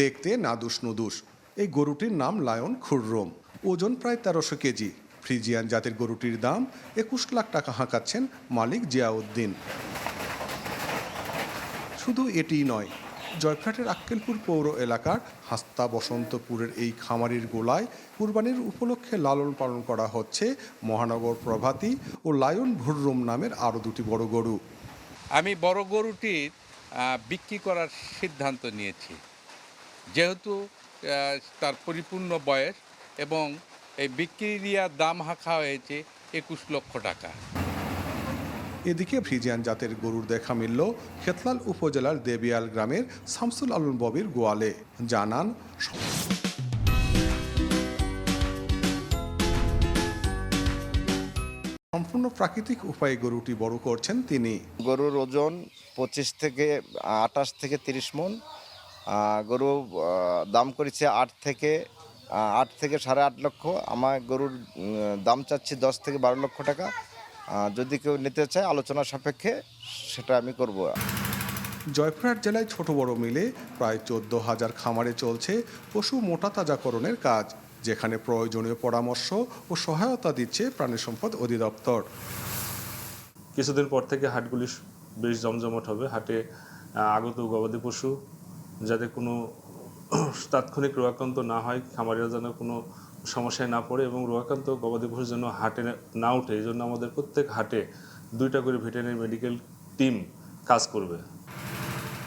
দেখতে নাদুস নুদুস। এই গরুটির নাম লায়ন খুররম। ওজন প্রায় তেরোশো কেজি। ফ্রিজিয়ান জাতের গরুটির দাম একুশ লাখ টাকা হাঁকাচ্ছেন মালিক জিয়াউদ্দিন। শুধু এটিই নয়, জয়ফ্রাটের আক্কেলপুর পৌর এলাকার হাস্তা বসন্তপুরের এই খামারির গোলায় কুরবানির উপলক্ষে লালন পালন করা হচ্ছে মহানগর প্রভাতী ও লায়ন ভুররুম নামের আরও দুটি বড় গরু। আমি বড় গরুটির বিক্রি করার সিদ্ধান্ত নিয়েছি। যেহেতু তার পরিপূর্ণ বয়স এবং এই বিক্রিয়ার দাম হাঁকা হয়েছে একুশ লক্ষ টাকা। এদিকে ফ্রিজিয়ান জাতের গরুর দেখা মিলল খেতলাল উপজেলার দেবিয়াল গ্রামের শামসুল আলম ববির গোয়ালে। জানান সম্পূর্ণ প্রাকৃতিক উপায়ে গরুটি বড় করছেন তিনি। গরুর ওজন পঁচিশ থেকে আঠাশ থেকে তিরিশ মন গরু দাম করেছে আট থেকে আট থেকে সাড়ে আট লক্ষ। আমার গরুর দাম চাচ্ছি দশ থেকে বারো লক্ষ টাকা। যদি কেউ নিতে চায় আলোচনা সাপেক্ষে সেটা আমি করব। জয়পুরহাট জেলায় ছোট বড় মিলে প্রায় চোদ্দ হাজার খামারে চলছে পশু মোটা তাজাকরণের কাজ যেখানে প্রয়োজনীয় পরামর্শ ও সহায়তা দিচ্ছে প্রাণী সম্পদ অধিদপ্তর। কিছুদিন পর থেকে হাটগুলি বেশ জমজমট হবে। হাটে আগত গবাদি পশু যাতে কোনো তাৎক্ষণিক রোগাক্রান্ত না হয়, খামারিরা যেন কোনো সমস্যায় না পড়ে এবং রোগাক্রান্ত গবাদি পশুর যেন হাটে না ওঠে। এই জন্য আমাদের প্রত্যেক হাটে দুইটা করে ভেটেরিনারি মেডিকেল টিম কাজ করবে।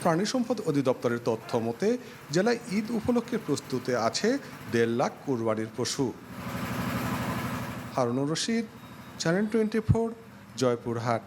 প্রাণী সম্পদ অধিদপ্তরের তথ্য মতে, জেলায় ঈদ উপলক্ষে প্রস্তুতে আছে দেড় লাখ কুরবানির পশু। Harunur Rashid channel twenty four Joypurhat.